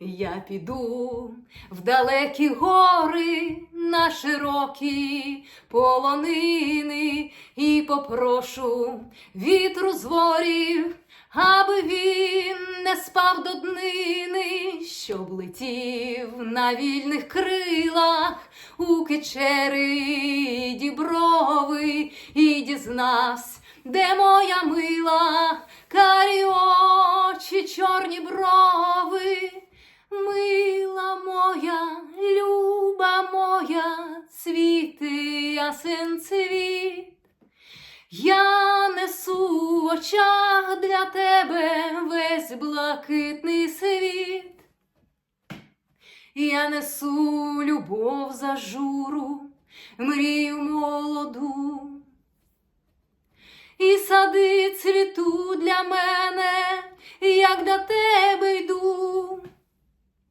Я піду в далекі гори на широкі полонини і попрошу вітру з ворів, аби він не спав до днини, щоб летів на вільних крилах у кичери і діброви і дізнавсь, де моя мила, карі очі, чорні брови. Мила моя, люба моя, цвіти ясен цвіт. Я несу в очах для тебе весь блакитний світ. Я несу любов за журу, мрію молоду. І сади цвіту для мене, як до тебе йду.